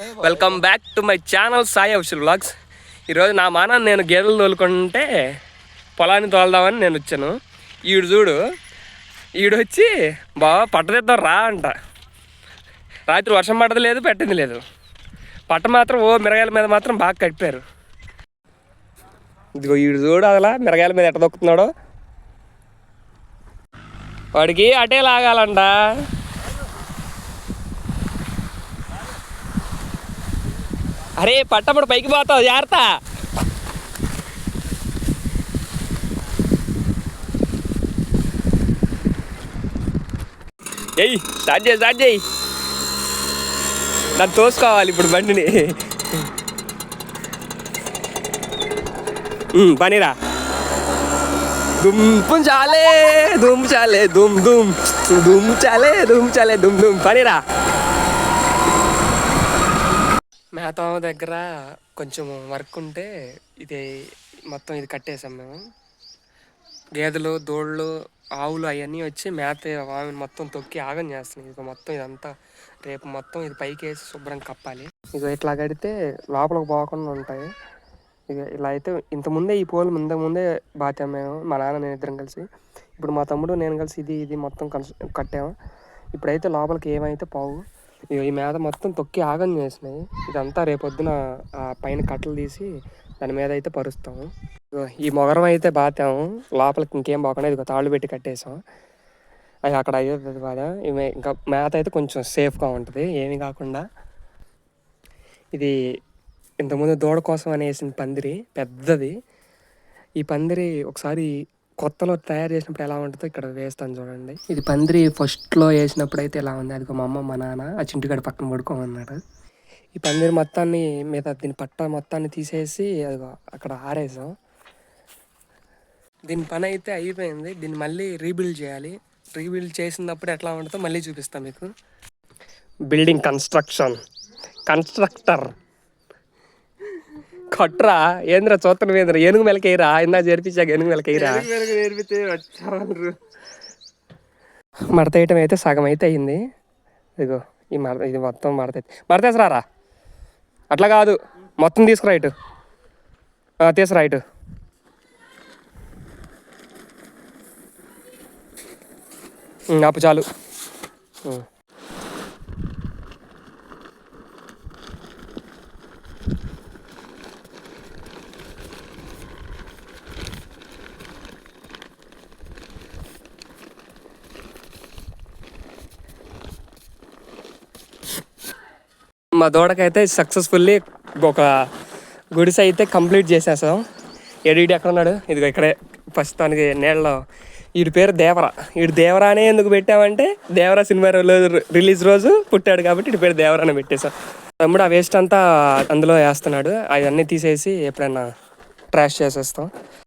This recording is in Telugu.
Welcome back to my channel Sai official blogs ఈరోజు నా మాన నేను గేదెలు తోలుకుంటే పొలాన్ని తోలుదామని నేను వచ్చాను. ఈడు చూడు ఈడు వచ్చి బాగా పట్టదిద్దాం రా అంట. రాత్రి వర్షం పడదు లేదు పెట్టింది లేదు. పట్ట మాత్రం ఓ మిరగాయల మీద మాత్రం బాగా కట్టారు. ఇదిగో ఈడు చూడు అదలా మిరగాయల మీద ఎట్ట దొక్కుతున్నాడో వాడికి అటే లాగాలంట. అరే పట్టప్పుడు పైకి పోతావు జాగ్రత్త. ఎయ్ స్టార్ట్ చేయి స్టార్ట్ చేయి. నన్ను తోసుకోవాలి ఇప్పుడు బండిని. పనిరా. దుమ్ చాలే దుమ్ చాలే దుమ్ దుమ్. దుమ్ చాలే దుమ్ చాలే దుమ్ దుమ్. పనిరా. మేతామ దగ్గర కొంచెం వర్క్ ఉంటే ఇది మొత్తం ఇది కట్టేసాం మేము. గేదెలు దూడలు ఆవులు అవన్నీ వచ్చి మేత ఆమె మొత్తం తొక్కి ఆగం చేస్తున్నాయి ఇక మొత్తం ఇదంతా రేపు మొత్తం ఇది పైకి వేసి శుభ్రం కప్పాలి. ఇక ఇట్లా కడితే లోపలికి పోకుండా ఉంటాయి. ఇక ఇలా అయితే ఇంతకుముందే ఈ పూలు ముందే ముందే బాతాం మేము మా నాన్న నేను ఇద్దరం కలిసి. ఇప్పుడు మా తమ్ముడు నేను కలిసి ఇది ఇది మొత్తం కన్స్ కట్టాము. ఇప్పుడైతే లోపలికి ఏమైతే పోవు. ఈ మీద మొత్తం తొక్కి ఆగం చేసినాయి. ఇదంతా రేపొద్దున ఆ పైన కట్టలు తీసి దాని మీద అయితే పరుస్తాము. ఈ మొగరం అయితే బాతాము. లోపలికి ఇంకేం పోకుండా ఇదిగో తాళ్ళు పెట్టి కట్టేసాం. అది అక్కడ అయ్యేది బాధ. ఇంకా మేత అయితే కొంచెం సేఫ్గా ఉంటుంది. ఏమీ కాకుండా. ఇది ఇంతకుముందు దూడ కోసం అని వేసిన పందిరి. పెద్దది. ఈ పందిరి ఒకసారి కొత్తలో తయారు చేసినప్పుడు ఎలా ఉంటుందో ఇక్కడ వేస్తాను చూడండి. ఇది పందిరి ఫస్ట్లో వేసినప్పుడు అయితే ఎలా ఉంది? అదిగో మా అమ్మ మా నాన్న ఆ చింటిగడ పక్కన పడుకోమన్నాడు ఈ పందిరి మొత్తాన్ని మీద దీని పట్ట మొత్తాన్ని తీసేసి అదిగో అక్కడ ఆరేసాం. దీని పని అయితే అయిపోయింది. దీన్ని మళ్ళీ రీబిల్డ్ చేయాలి. రీబిల్డ్ చేసినప్పుడు ఎట్లా ఉంటుందో మళ్ళీ చూపిస్తాం మీకు. బిల్డింగ్ కన్స్ట్రక్షన్ కన్స్ట్రక్టర్ కొట్రా. ఏంద్ర చూత్తన ఏంద్ర? ఏనుగు మెలకేయరా ఇందా చేర్పించాక ఏనుగు మెలకేయరా మడత వేయటం అయితే సగం అయితే అయింది. ఇదిగో ఈ మడత ఇది మొత్తం మడత అయితే మడత తీసుకురారా అట్లా కాదు. మొత్తం తీసుకురా ఇటు. ఆ, తీసుకురా ఇటు. అప్పు చాలు. మా దూడకైతే సక్సెస్ఫుల్లీ ఒక గుడిసె అయితే కంప్లీట్ చేసేసాం. ఎడిడి ఎక్కడ ఉన్నాడు ఇదిగో ఇక్కడే. ప్రస్తుతానికి నీళ్ళలో. వీడి పేరు దేవరా. వీడు దేవరా అనే ఎందుకు పెట్టామంటే దేవరా సినిమా రోజు రిలీజ్ రోజు పుట్టాడు కాబట్టి వీడి పేరు దేవరా అని పెట్టేశాం. తమ్ముడు ఆ వేస్ట్ అంతా అందులో వేస్తున్నాడు. అవన్నీ తీసేసి ఎప్పుడైనా ట్రాష్ చేసేస్తాం.